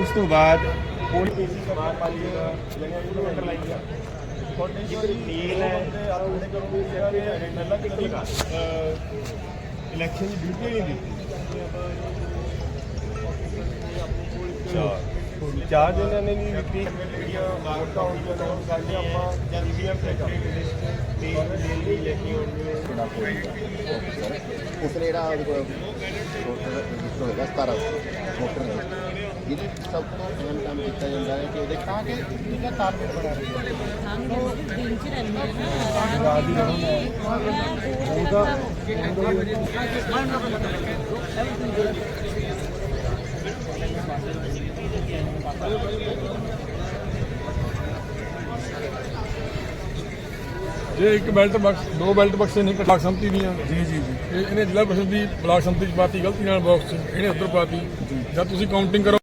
ਉਸ ਤੋਂ ਬਾਅਦ ਸਮਾਨ ਗਿਆ ਨੀਲ ਹੈ ਕੋਲ ਪਹਿਲਾਂ ਇਲੈਕਸ਼ਨ ਦੀ ਡਿਊਟੀ ਨਹੀਂ ਦਿੱਤੀ। ਚਾਰ। ਚਾਰ ਜਣਿਆਂ ਨੇ ਨਹੀਂ ਦਿੱਤੀ। ਜਿਹੜੀਆਂ ਵੋਟਾਂ ਹੋਈਆਂ ਨੇ ਉਹ ਸਾਰੀਆਂ ਆਪਾਂ ਲਿਸਟ ਤੇ ਦਿੱਲੀ ਲੈ ਕੇ ਉਸਨੇ ਜਿਹੜਾ ਉਹਦੇ ਕੋਲ ਵੋਟਰ ਰਜਿਸਟਰ ਹੋਏਗਾ 17 ਵੋਟਰ ਰਜਿਸਟਰ ਜਿਹਦੇ ਸਭ ਤੋਂ ਅਹਿਮ ਕੰਮ ਕੀਤਾ ਜਾਂਦਾ ਹੈ ਕਿ ਉਹਦੇ ਤਾਂ ਕਿ ਇਹਦਾ ਤਾਲਮੇਲ ਬਣਾ ਰਹੀ ਹੈ हम ਇਹ ਇੱਕ ਬੈਲਟ ਬਕਸ ਦੋ ਬੈਲਟ ਬਕਸੇ ਨਹੀਂ ਬਲਾਕ ਸੰਮਤੀ ਦੀਆਂ। ਜੀ ਜੀ ਜੀ। ਇਹ ਇਹਨੇ ਜ਼ਿਲ੍ਹਾ ਪ੍ਰੀਸ਼ਦ ਦੀ ਬਲਾਕ ਸੰਮਤੀ ਚ ਪਾਤੀ ਗਲਤੀ ਨਾਲ ਬਾਕਸ ਇਹਨੇ ਉੱਧਰ ਪਾਤੀ। ਜਦ ਤੁਸੀਂ ਕਾਊਂਟਿੰਗ ਕਰੋ।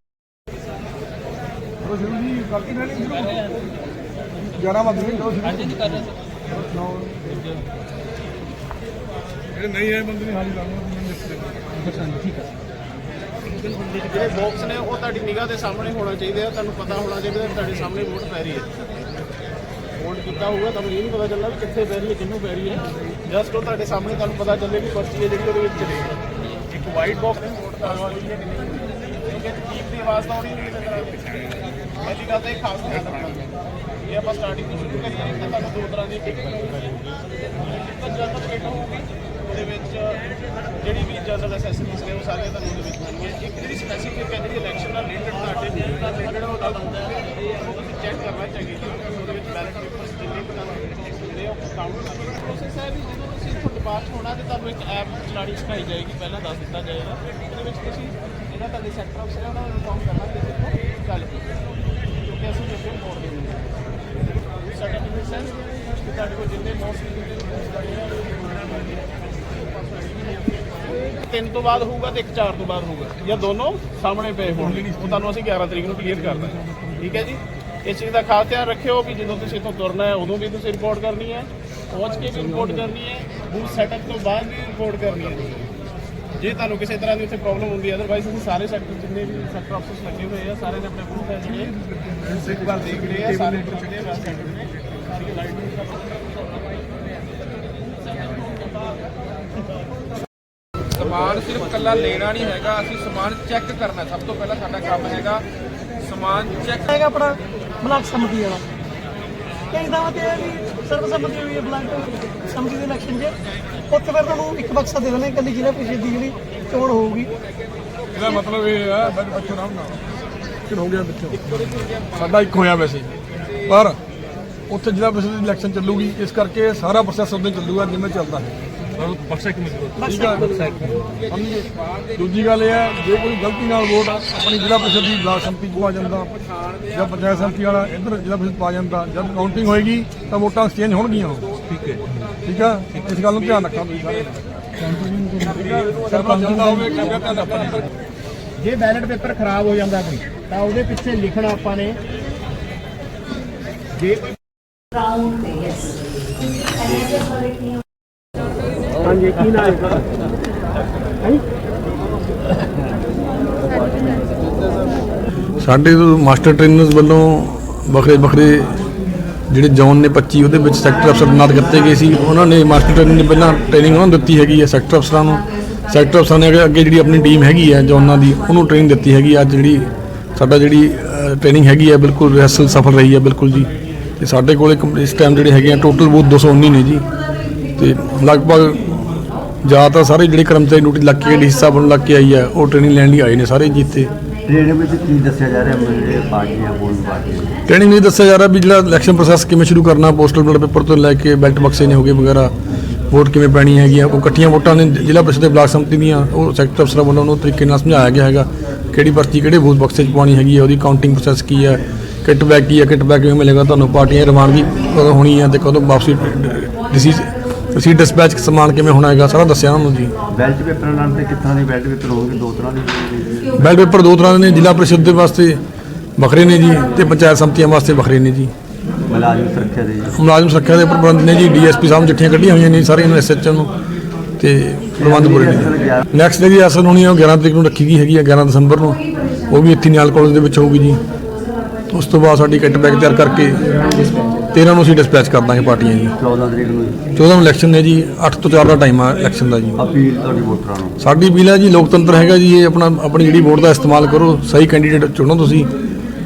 ਨਹੀਂ ਜਿਹੜੇ ਬਾਕਸ ਨੇ ਉਹ ਤੁਹਾਡੀ ਨਿਗਾਹ ਦੇ ਸਾਹਮਣੇ ਹੋਣਾ ਚਾਹੀਦੇ ਆ ਤੁਹਾਨੂੰ ਪਤਾ ਹੋਣਾ ਚਾਹੀਦਾ ਤੁਹਾਡੇ ਸਾਹਮਣੇ ਵੋਟ ਪੈ ਰਹੀ ਹੈ। ਵੋਟ ਕੀਤਾ ਹੋਊਗਾ, ਤੁਹਾਨੂੰ ਇਹ ਨਹੀਂ ਪਤਾ ਚੱਲਣਾ ਵੀ ਕਿੱਥੇ ਪੈ ਰਹੀ ਹੈ, ਕਿਹਨੂੰ ਪੈ ਰਹੀ ਹੈ। ਜਸਟ ਉਹ ਤੁਹਾਡੇ ਸਾਹਮਣੇ ਤੁਹਾਨੂੰ ਪਤਾ ਚੱਲੇ ਵੀ ਪਰਚੀ ਹੈ ਜਿਹੜੀ ਉਹਦੇ ਵਿੱਚ ਚਲੇਗੀ ਇੱਕ ਵਾਈਟ ਬਾਕਸ ਨੇ ਵੋਟ ਕਰਨ ਵਾਲੀ ਹੈ। ਕਿ ਨਹੀਂ ਕਿਉਂਕਿ ਚੀਫ ਦੀ ਆਵਾਜ਼ ਤਾਂ ਆਉਣੀ ਨਹੀਂ ਕਿਸੇ ਪਹਿਲੀ ਗੱਲ ਤਾਂ ਇਹ ਖਾਸ ਧਿਆਨ ਰੱਖਣਾ। ਇਹ ਆਪਾਂ ਸਟਾਰਟਿੰਗ ਤੋਂ ਸ਼ੁਰੂ ਕਰੀਏ, ਤਾਂ ਤੁਹਾਨੂੰ ਦੋ ਤਰ੍ਹਾਂ ਦੀ ਟਿਕਟ ਮਿਲੂਗੀ। ਜਨਰਲ ਟਿਕਟ ਹੋਊਗੀ, ਉਹਦੇ ਵਿੱਚ ਜਿਹੜੀ ਵੀ ਜਨਰਲ ਅਸੈਸਰੀਜ਼ ਨੇ, ਉਹ ਸਾਰੇ ਤੁਹਾਨੂੰ ਉਹਦੇ ਵਿੱਚ ਮਿਲਣਗੀਆਂ। ਇੱਕ ਜਿਹੜੀ ਸਪੈਸੀਫਿਕ ਹੈ, ਜਿਹੜੀ ਇਲੈਕਸ਼ਨ ਨਾਲ ਰਿਲੇਟਡ ਤੁਹਾਡੇ ਨਾਲ ਰਿਲੇਟਡ ਉਹਦਾ ਹੁੰਦਾ ਹੈ ਉਹ ਤੁਸੀਂ ਚੈੱਕ ਉਹਦੇ ਵਿੱਚ ਬੈਲਟ ਪੇਪਰਸ ਜਿੰਨੇ ਵੀ ਤੁਹਾਨੂੰ ਹੁੰਦੇ ਆ ਉਹ ਕਾਊਂਟ ਕਰਨਾ ਪ੍ਰੋਸੈਸ ਹੈ ਵੀ ਜਦੋਂ ਤੁਸੀਂ ਇੱਥੋਂ ਡਿਪਾਰਟ ਹੋਣਾ, ਤੇ ਤੁਹਾਨੂੰ ਇੱਕ ਐਪ ਚਲਾਣੀ ਸਿਖਾਈ ਜਾਏਗੀ। ਪਹਿਲਾਂ ਦੱਸ ਦਿੱਤਾ ਜਾਏਗਾ। ਉਹਦੇ ਵਿੱਚ ਤੁਸੀਂ ਜਿਹੜਾ ਤੁਹਾਡੇ ਸੈਕਟਰ ਅਫਸਰ ਹੈ, ਉਹਨਾਂ ਨੂੰ ਇਨਫੋਰਮ ਕਰਨਾ ਕਿ ਦੇਖੋ ਗੱਲ ਕੀ ਕਿਉਂਕਿ ਅਸੀਂ ਜਿਹੜੇ ਮੋੜ ਦੇ ਦਿੰਦੇ ਸਰਟੀਫਿਕੇਟ ਸੈਂਸ ਕਿ ਤੁਹਾਡੇ ਕੋਲ ਜਿੰਨੇ ਨੋਟਸ ਤਿੰਨ ਤੋਂ ਬਾਅਦ ਹੋਊਗਾ ਤੇ ਇੱਕ ਚਾਰ ਤੋਂ ਬਾਅਦ ਹੋਊਗਾ। ਜਾਂ ਦੋਨੋਂ ਸਾਹਮਣੇ ਪਏ ਹੋਣਗੇ ਉਹ ਤੁਹਾਨੂੰ ਅਸੀਂ 11 ਤਰੀਕ ਨੂੰ ਕਲੀਅਰ ਕਰ ਦਾਂਗੇ ਠੀਕ ਹੈ ਜੀ? ਇਸ ਚੀਜ਼ ਦਾ ਖਾਸ ਧਿਆਨ ਰੱਖਿਓ ਕਿ ਜਦੋਂ ਤੁਸੀਂ ਇੱਥੋਂ ਤੁਰਨਾ ਹੈ, ਉਦੋਂ ਵੀ ਤੁਸੀਂ ਰਿਪੋਰਟ ਕਰਨੀ ਹੈ, ਪਹੁੰਚ ਕੇ ਵੀ ਰਿਪੋਰਟ ਕਰਨੀ ਹੈ ਬੂਥ ਸੈਟਅਪ ਤੋਂ ਬਾਅਦ ਵੀ ਰਿਪੋਰਟ ਕਰਨੀ ਹੈ। ਜੇ ਤੁਹਾਨੂੰ ਕਿਸੇ ਤਰ੍ਹਾਂ ਦੀ ਉੱਥੇ ਪ੍ਰੋਬਲਮ ਹੁੰਦੀ ਹੈ ਅਦਰਵਾਈਜ਼ ਅਸੀਂ ਸਾਰੇ ਸੈਕਟਰ ਜਿੰਨੇ ਵੀ ਸੈਕਟਰ ਅਫਸਰਸ ਲੱਗੇ ਹੋਏ ਆ, ਸਾਰੇ ਨੇ ਆਪਣੇ ਬੂਥ ਹੈ ਜਿਹੜੇ। ਇੱਕ ਵਾਰ ਦੇਖ ਲਏ ਆ, ਸਾਰੇ ਜਿਹੜੇ ਵੈਸ ਸੈਕਟਰ ਨੇ ਸਾਰੀ ਲਾਈਟ ਸਮਾਨ ਸਿਰਫ ਕੱਲਾ ਲੈਣਾ ਨਹੀਂ ਹੈਗਾ, ਅਸੀਂ ਸਮਾਨ ਚੈੱਕ ਕਰਨਾ, ਸਭ ਤੋਂ ਪਹਿਲਾਂ ਸਾਡਾ ਕੰਮ ਹੈਗਾ ਸਮਾਨ ਚੈੱਕ ਹੈਗਾ ਆਪਣਾ ਬਲਾਕ ਸੰਮਤੀ ਵਾਲਾ। ਕਈ ਥਾਵਾਂ ਤੇ ਇਹ ਵੀ ਸਰਬਸੰਮਤੀ ਹੋਈ ਹੈ ਬਲਾਕ ਸੰਮਤੀ ਦੇ ਇਲੈਕਸ਼ਨ 'ਚ। ਉੱਥੇ ਫਿਰ ਤੁਹਾਨੂੰ ਇੱਕ ਬਕਸਾ ਦੇ ਦੇਣਾ ਇਕੱਲੀ ਜ਼ਿਲ੍ਹਾ ਪ੍ਰੀਸ਼ਦ ਦੀ ਜਿਹੜੀ ਚੋਣ ਹੋਊਗੀ। ਇਹਦਾ ਮਤਲਬ ਇਹ ਹੈ ਬੈਲਟ ਬੱਚੋ ਨਾਮ ਨਾ ਕਿ ਹੋ ਗਿਆ ਵਿੱਚੋਂ ਸਾਡਾ ਇੱਕ ਹੋਇਆ ਵੈਸੇ। ਪਰ ਉੱਥੇ ਜ਼ਿਲ੍ਹਾ ਪ੍ਰੀਸ਼ਦ ਦੀ ਇਲੈਕਸ਼ਨ ਚੱਲੂਗੀ ਇਸ ਕਰਕੇ ਸਾਰਾ ਪ੍ਰੋਸੈਸ ਉਦੋਂ ਚੱਲੂਗਾ ਜਿਵੇਂ ਚੱਲਦਾ ਹੈ। ਦੂਜੀ ਗੱਲ ਇਹ ਹੈ ਜੇ ਕੋਈ ਗਲਤੀ ਨਾਲ ਵੋਟ ਆਪਣੀ ਜ਼ਿਲ੍ਹਾ ਪ੍ਰੀਸ਼ਦ ਦੀ ਬਲਾਕ ਸੰਮਤੀ ਕੋ ਜਾਂਦਾ ਜਾਂ ਪੰਚਾਇਤ ਸੰਮਤੀ ਵਾਲਾ ਇੱਧਰ ਜ਼ਿਲ੍ਹਾ ਪ੍ਰੀਸ਼ਦ ਪਾ ਜਾਂਦਾ ਜਦ ਕਾਊਂਟਿੰਗ ਹੋਏਗੀ ਤਾਂ ਵੋਟਾਂ ਐਕਸਚੇਂਜ ਹੋਣਗੀਆਂ ਠੀਕ ਹੈ। ਠੀਕ ਆ? ਇਸ ਗੱਲ ਨੂੰ ਧਿਆਨ ਰੱਖਣਾ ਤੁਸੀਂ ਸਾਰੇ। ਜੇ ਬੈਲਟ ਪੇਪਰ ਖਰਾਬ ਹੋ ਜਾਂਦਾ ਕੋਈ ਤਾਂ ਉਹਦੇ ਪਿੱਛੇ ਲਿਖਣਾ ਆਪਾਂ ਨੇ। ਜੇ ਕੋਈ ਰਾਉਂਡ ਤੇ ਯੈਸ ਹਾਂਜੀ, ਕੀ ਨਾਮ ਹੈ? ਸਾਡੇ ਮਾਸਟਰ ਟ੍ਰੇਨਰਸ ਵੱਲੋਂ ਵੱਖਰੇ ਵੱਖਰੇ ਜਿਹੜੇ ਜ਼ੋਨ ਨੇ 25 ਉਹਦੇ ਵਿੱਚ ਸੈਕਟਰ ਅਫਸਰ ਤੈਨਾਤ ਕੀਤੇ ਗਏ ਸੀ। ਉਹਨਾਂ ਨੇ ਮਾਸਟਰ ਟ੍ਰੇਨਰ ਨੇ ਪਹਿਲਾਂ ਟ੍ਰੇਨਿੰਗ ਉਹਨਾਂ ਨੂੰ ਦਿੱਤੀ ਹੈਗੀ ਹੈ ਸੈਕਟਰ ਅਫਸਰਾਂ ਨੂੰ। ਸੈਕਟਰ ਅਫਸਰਾਂ ਨੇ ਅੱਗੇ- ਜਿਹੜੀ ਆਪਣੀ ਟੀਮ ਹੈਗੀ ਹੈ ਜ਼ੋਨਾਂ ਦੀ, ਉਹਨੂੰ ਟ੍ਰੇਨਿੰਗ ਦਿੱਤੀ ਹੈਗੀ ਅੱਜ ਜਿਹੜੀ ਸਾਡਾ ਜਿਹੜੀ ਟ੍ਰੇਨਿੰਗ ਹੈਗੀ ਹੈ, ਬਿਲਕੁਲ ਰਿਹਰਸਲ ਸਫਲ ਰਹੀ ਹੈ, ਬਿਲਕੁਲ ਜੀ। ਤੇ ਸਾਡੇ ਕੋਲੇ ਕੰਪ- ਇਸ ਟਾਈਮ ਜਿਹੜੇ ਹੈਗੇ ਆ ਟੋਟਲ ਬੂਥ 219 ਨੇ ਜੀ। ਤੇ ਲਗਭਗ ਜ਼ਿਆਦਾਤਰ ਸਾਰੇ ਜਿਹੜੇ ਕਰਮਚਾਰੀ ਡਿਊਟੀ ਲੱਗ ਕੇ ਡੀ ਸਾਹਿਬ ਨੂੰ ਲੱਗ ਕੇ ਆਈ ਹੈ ਉਹ ਟ੍ਰੇਨਿੰਗ ਲੈਣ ਲਈ ਆਏ ਨੇ ਸਾਰੇ ਜੀ ਇੱਥੇ ਟ੍ਰੇਨਿੰਗ ਵਿੱਚ ਕੀ ਦੱਸਿਆ ਜਾ ਰਿਹਾ ਜਿਹੜੇ ਪਾਰਟੀਆਂ ਬੋਲ ਪਾਰਟੀਆਂ ਟ੍ਰੇਨਿੰਗ ਨਹੀਂ ਦੱਸਿਆ ਜਾ ਰਿਹਾ ਵੀ ਜਿਹੜਾ ਇਲੈਕਸ਼ਨ ਪ੍ਰੋਸੈਸ ਕਿਵੇਂ ਸ਼ੁਰੂ ਕਰਨਾ ਪੋਸਟਲ ਬੈਲਟ ਪੇਪਰ ਤੋਂ ਲੈ ਕੇ ਬੈਲਟ ਬਕਸੇ ਨੇ ਹੋਗੇ ਵਗੈਰਾ ਵੋਟ ਕਿਵੇਂ ਪੈਣੀ ਹੈਗੀ ਆ ਉਹ ਇਕੱਠੀਆਂ ਵੋਟਾਂ ਨੇ ਜ਼ਿਲ੍ਹਾ ਪ੍ਰੀਸ਼ਦ ਦੇ ਬਲਾਕ ਸੰਮਤੀ ਦੀਆਂ ਉਹ ਸੈਕਟਰ ਅਫਸਰਾਂ ਵੱਲੋਂ ਉਹਨੂੰ ਤਰੀਕੇ ਨਾਲ ਸਮਝਾਇਆ ਗਿਆ ਹੈਗਾ ਕਿਹੜੀ ਪਰਚੀ ਕਿਹੜੇ ਬੂਥ ਬਕਸੇ 'ਚ ਪਾਉਣੀ ਹੈਗੀ ਹੈ ਉਹਦੀ ਕਾਊਂਟਿੰਗ ਪ੍ਰੋਸੈਸ ਕੀ ਹੈ ਕਿਟ ਬੈਕ ਕੀ ਹੈ ਕਿਟ ਬੈਕ ਕਿਵੇਂ ਮਿਲੇਗਾ ਤੁਹਾਨੂੰ ਪਾਰਟੀਆਂ ਰਵਾਨਗੀ ਕਦੋਂ ਹੋਣੀ ਹੈ ਤੇ ਕਦੋਂ ਵਾਪਸੀ ਡਿਸੀਜ ਤੁਸੀਂ ਡਿਸਪੈਚ ਸਮਾਨ ਕਿਵੇਂ ਹੋਣਾ ਹੈਗਾ ਸਾਰਾ ਦੱਸਿਆ ਉਹਨਾਂ ਨੂੰ ਜੀ। ਬੈਲਟ ਪੇਪਰ ਨਾਲ ਤੇ ਕਿੱਥਾਂ ਦੇ ਬੈਲਟ ਪੇਪਰ ਹੋਣਗੇ ਦੋ ਤਰ੍ਹਾਂ ਦੇ ਹੋਣਗੇ। ਬੈਲਟ ਪੇਪਰ ਦੋ ਤਰ੍ਹਾਂ ਦੇ ਨੇ ਜ਼ਿਲ੍ਹਾ ਪ੍ਰੀਸ਼ਦ ਦੇ ਵਾਸਤੇ ਵੱਖਰੇ ਨੇ ਜੀ ਤੇ ਪੰਚਾਇਤ ਸੰਮਤੀਆਂ ਵਾਸਤੇ ਵੱਖਰੇ ਨੇ ਜੀ। ਮੁਲਾਜ਼ਮ ਸੁਰੱਖਿਆ ਦੇ ਜੀ। ਮੁਲਾਜ਼ਮ ਸੁਰੱਖਿਆ ਦੇ ਪ੍ਰਬੰਧ ਨੇ ਜੀ ਡੀਐਸਪੀ ਸਾਹਿਬ ਚਿੱਠੀਆਂ ਕੱਢੀਆਂ ਹੋਈਆਂ ਨੇ ਸਾਰੀਆਂ ਨੂੰ ਐਸਐਚਓ ਨੂੰ ਤੇ ਪ੍ਰਬੰਧ ਪੂਰੇ ਨੇ ਨੈਕਸਟ ਜਿਹੜੀ ਅਸਲ ਹੋਣੀ ਹੈ ਉਹ 11 ਤਰੀਕ ਨੂੰ ਰੱਖੀ ਗਈ ਹੈਗੀ ਹੈ 11 ਦਸੰਬਰ ਨੂੰ। ਉਹ ਵੀ ਇੱਥੇ ਨਿਆਲ ਕਾਲਜ ਦੇ ਵਿੱਚ ਹੋਊਗੀ ਜੀ। ਉਸ ਤੋਂ ਬਾਅਦ ਸਾਡੀ ਕਿੱਟ ਬੈਗ ਤਿਆਰ ਕਰਕੇ 13 ਨੂੰ ਅਸੀਂ ਡਿਸਪੈਚ ਕਰ ਦਾਂਗੇ ਪਾਰਟੀਆਂ ਜੀ। 14 ਤਰੀਕ ਨੂੰ 14 ਨੂੰ ਇਲੈਕਸ਼ਨ ਹੈ ਜੀ 8 ਤੋਂ 4 ਦਾ ਟਾਈਮ ਆ ਇਲੈਕਸ਼ਨ ਦਾ ਜੀ। ਅਪੀਲ ਤੁਹਾਡੀ ਵੋਟਰਾਂ ਨੂੰ। ਸਾਡੀ ਅਪੀਲ ਹੈ ਜੀ ਲੋਕਤੰਤਰ ਹੈਗਾ ਜੀ ਇਹ ਆਪਣਾ ਆਪਣੀ ਜਿਹੜੀ ਵੋਟ ਦਾ ਇਸਤੇਮਾਲ ਕਰੋ ਸਹੀ ਕੈਂਡੀਡੇਟ ਚੁਣੋ ਤੁਸੀਂ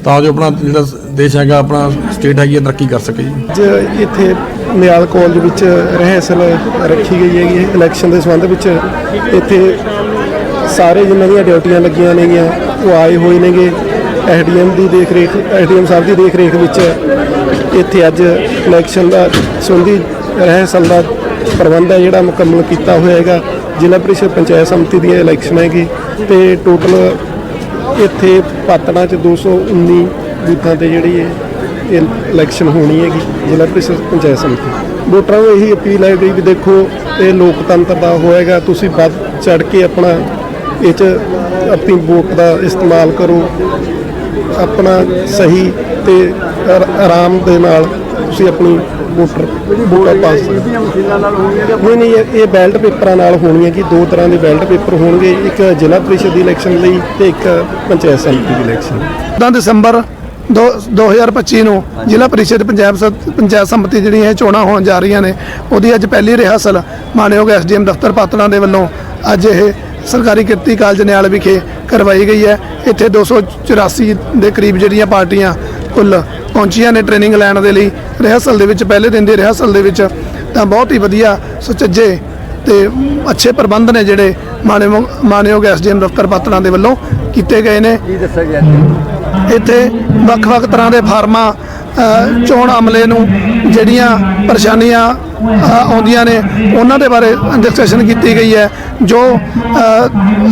ਤਾਂ ਜੋ ਆਪਣਾ ਜਿਹੜਾ ਦੇਸ਼ ਹੈਗਾ ਆਪਣਾ ਸਟੇਟ ਹੈਗੀ ਹੈ ਤਰੱਕੀ ਕਰ ਸਕੇ ਜੀ। ਅੱਜ ਇੱਥੇ ਨਿਆਲ ਕਾਲਜ ਵਿੱਚ ਰਹਿਸਲ ਰੱਖੀ ਗਈ ਹੈਗੀ ਹੈ ਇਲੈਕਸ਼ਨ ਦੇ ਸੰਬੰਧ ਵਿੱਚ। ਇੱਥੇ ਸਾਰੇ ਜਿਨ੍ਹਾਂ ਦੀਆਂ ਡਿਊਟੀਆਂ ਲੱਗੀਆਂ ਨੇਗੀਆਂ ਉਹ ਆਏ ਹੋਏ ਨੇਗੇ ਐਸਡੀਐਮ ਦੀ ਦੇਖ ਰੇਖ ਐਸਡੀਐਮ ਸਾਹਿਬ ਦੀ ਦੇਖ ਰੇਖ ਵਿੱਚ। ਇੱਥੇ ਅੱਜ ਇਲੈਕਸ਼ਨ ਦਾ ਸੰਬੰਧੀ ਰਹਿਸਲ ਦਾ ਪ੍ਰਬੰਧ ਹੈ ਜਿਹੜਾ ਮੁਕੰਮਲ ਕੀਤਾ ਹੋਇਆ ਹੈਗਾ। ਜ਼ਿਲ੍ਹਾ ਪ੍ਰੀਸ਼ਦ ਪੰਚਾਇਤ ਸਮਿਤੀ ਦੀਆਂ ਇਲੈਕਸ਼ਨ ਹੈਗੀ ਤੇ ਟੋਟਲ ਇੱਥੇ ਪਾਤੜਾਂ ਚ 219 ਬੂਥਾਂ ਤੇ ਜਿਹੜੀ ਹੈ ਇਹ ਇਲੈਕਸ਼ਨ ਹੋਣੀ ਹੈਗੀ, ਜ਼ਿਲ੍ਹਾ ਪ੍ਰੀਸ਼ਦ ਪੰਚਾਇਤ ਸਮਿਤੀ। ਵੋਟਰਾਂ ਨੂੰ ਇਹੀ ਅਪੀਲ ਹੈ ਵੀ ਦੇਖੋ, ਇਹ ਲੋਕਤੰਤਰ ਦਾ ਹੋਏਗਾ ਤੁਸੀਂ ਵੱਧ ਚੜ ਕੇ ਆਪਣਾ ਇਹ ਚ ਆਪਣੀ ਵੋਟ ਦਾ ਇਸਤੇਮਾਲ ਕਰੋ, ਆਪਣਾ ਸਹੀ ਤੇ ਆਰ- ਆਰਾਮ ਦੇ ਨਾਲ ਤੁਸੀਂ ਆਪਣੀ ਵੋਟਰ ਵੋਟਾਂ ਪਾ ਸਕਦੇ ਹੋ। ਨਹੀਂ ਨਹੀਂ, ਇਹ- ਇਹ ਬੈਲਟ ਪੇਪਰਾਂ ਨਾਲ ਹੋਣੀ ਹੈ ਕਿ ਦੋ ਤਰ੍ਹਾਂ ਦੇ ਬੈਲਟ ਪੇਪਰ ਹੋਣਗੇ, ਇੱਕ ਜ਼ਿਲ੍ਹਾ ਪ੍ਰੀਸ਼ਦ ਦੀ ਇਲੈਕਸ਼ਨ ਲਈ ਤੇ ਇੱਕ ਪੰਚਾਇਤ ਸਮਿਤੀ ਦੀ ਇਲੈਕਸ਼ਨ। 14 ਦਸੰਬਰ ਦੋ- 2025 ਨੂੰ ਜ਼ਿਲ੍ਹਾ ਪਰਿਸ਼ਦ ਪੰਜਾਬ ਸ- ਪੰਚਾਇਤ ਸੰਮਤੀ ਜਿਹੜੀਆਂ ਇਹ ਚੋਣਾਂ ਹੋਣ ਜਾ ਰਹੀਆਂ ਨੇ, ਉਹਦੀ ਅੱਜ ਪਹਿਲੀ ਰਿਹਰਸਲ ਮਾਨਯੋਗ ਐਸਡੀਐਮ ਦਫ਼ਤਰ ਪਾਤੜਾਂ ਦੇ ਵੱਲੋਂ ਅੱਜ ਇਹ ਸਰਕਾਰੀ ਕਿਰਤੀ ਕਾਲਜ ਨਿਆਲ ਵਿਖੇ ਕਰਵਾਈ ਗਈ ਹੈ। ਇੱਥੇ 284 ਦੇ ਕਰੀਬ ਜਿਹੜੀਆਂ ਪਾਰਟੀਆਂ ਕੁੱਲ ਪਹੁੰਚੀਆਂ ਨੇ ਟ੍ਰੇਨਿੰਗ ਲੈਣ ਦੇ ਲਈ। ਰਿਹਰਸਲ ਦੇ ਵਿੱਚ ਪਹਿਲੇ ਦਿਨ ਦੀ ਰਿਹਰਸਲ ਦੇ ਵਿੱਚ ਤਾਂ ਬਹੁਤ ਹੀ ਵਧੀਆ ਸੁਚੱਜੇ ਤੇ ਅੱਛੇ ਪ੍ਰਬੰਧ ਨੇ ਜਿਹੜੇ ਮਾਨਯੋਗ ਐਸਡੀਐਮ ਦਫ਼ਤਰ ਪਾਤੜਾਂ ਦੇ ਵੱਲੋਂ ਕੀਤੇ ਗਏ ਨੇ। ਇੱਥੇ? ਵੱਖ-ਵੱਖ ਤਰ੍ਹਾਂ ਦੇ ਫਾਰਮਾਂ ਚੋਣ ਅਮਲੇ ਨੂੰ ਜਿਹੜੀਆਂ ਪਰੇਸ਼ਾਨੀਆਂ ਆਉਂਦੀਆਂ ਨੇ, ਉਹਨਾਂ ਦੇ ਬਾਰੇ ਡਿਸਕਸ਼ਨ ਕੀਤੀ ਗਈ ਹੈ। ਜੋ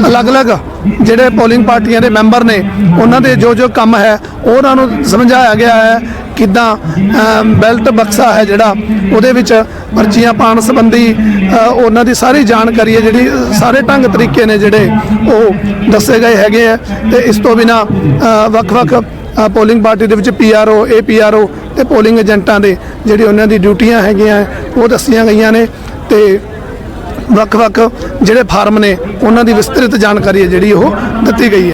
ਅਲੱਗ-ਅਲੱਗ ਜਿਹੜੇ ਪੋਲਿੰਗ ਪਾਰਟੀਆਂ ਦੇ ਮੈਂਬਰ ਨੇ, ਉਹਨਾਂ ਦੇ ਜੋ ਜੋ ਕੰਮ ਹੈ, ਉਹਨਾਂ ਨੂੰ ਸਮਝਾਇਆ ਗਿਆ ਹੈ ਕਿੱਦਾਂ ਬੈਲਟ ਬਕਸਾ ਹੈ ਜਿਹੜਾ, ਉਹਦੇ ਵਿੱਚ ਪਰਚੀਆਂ ਪਾਉਣ ਸੰਬੰਧੀ ਉਹਨਾਂ ਦੀ ਸਾਰੀ ਜਾਣਕਾਰੀ ਹੈ, ਜਿਹੜੀ ਸਾਰੇ ਢੰਗ ਤਰੀਕੇ ਨੇ ਜਿਹੜੇ ਉਹ ਦੱਸੇ ਗਏ ਹੈਗੇ ਆ ਤੇ ਇਸ ਤੋਂ ਬਿਨਾ ਵੱਖ-ਵੱਖ ਪੋਲਿੰਗ ਪਾਰਟੀ ਦੇ ਵਿੱਚ ਪੀਆਰਓ ਏਪੀਆਰਓ ਤੇ ਪੋਲਿੰਗ ਏਜੰਟਾਂ ਦੇ ਜਿਹੜੇ ਉਹਨਾਂ ਦੀ ਡਿਊਟੀਆਂ ਹੈਗੀਆਂ, ਉਹ ਦੱਸੀਆਂ ਗਈਆਂ ਨੇ ਤੇ ਵੱਖ-ਵੱਖ ਜਿਹੜੇ ਫਾਰਮ ਨੇ, ਉਹਨਾਂ ਦੀ ਵਿਸਤ੍ਰਿਤ ਜਾਣਕਾਰੀ ਹੈ ਜਿਹੜੀ ਉਹ ਦਿੱਤੀ ਗਈ ਹੈ।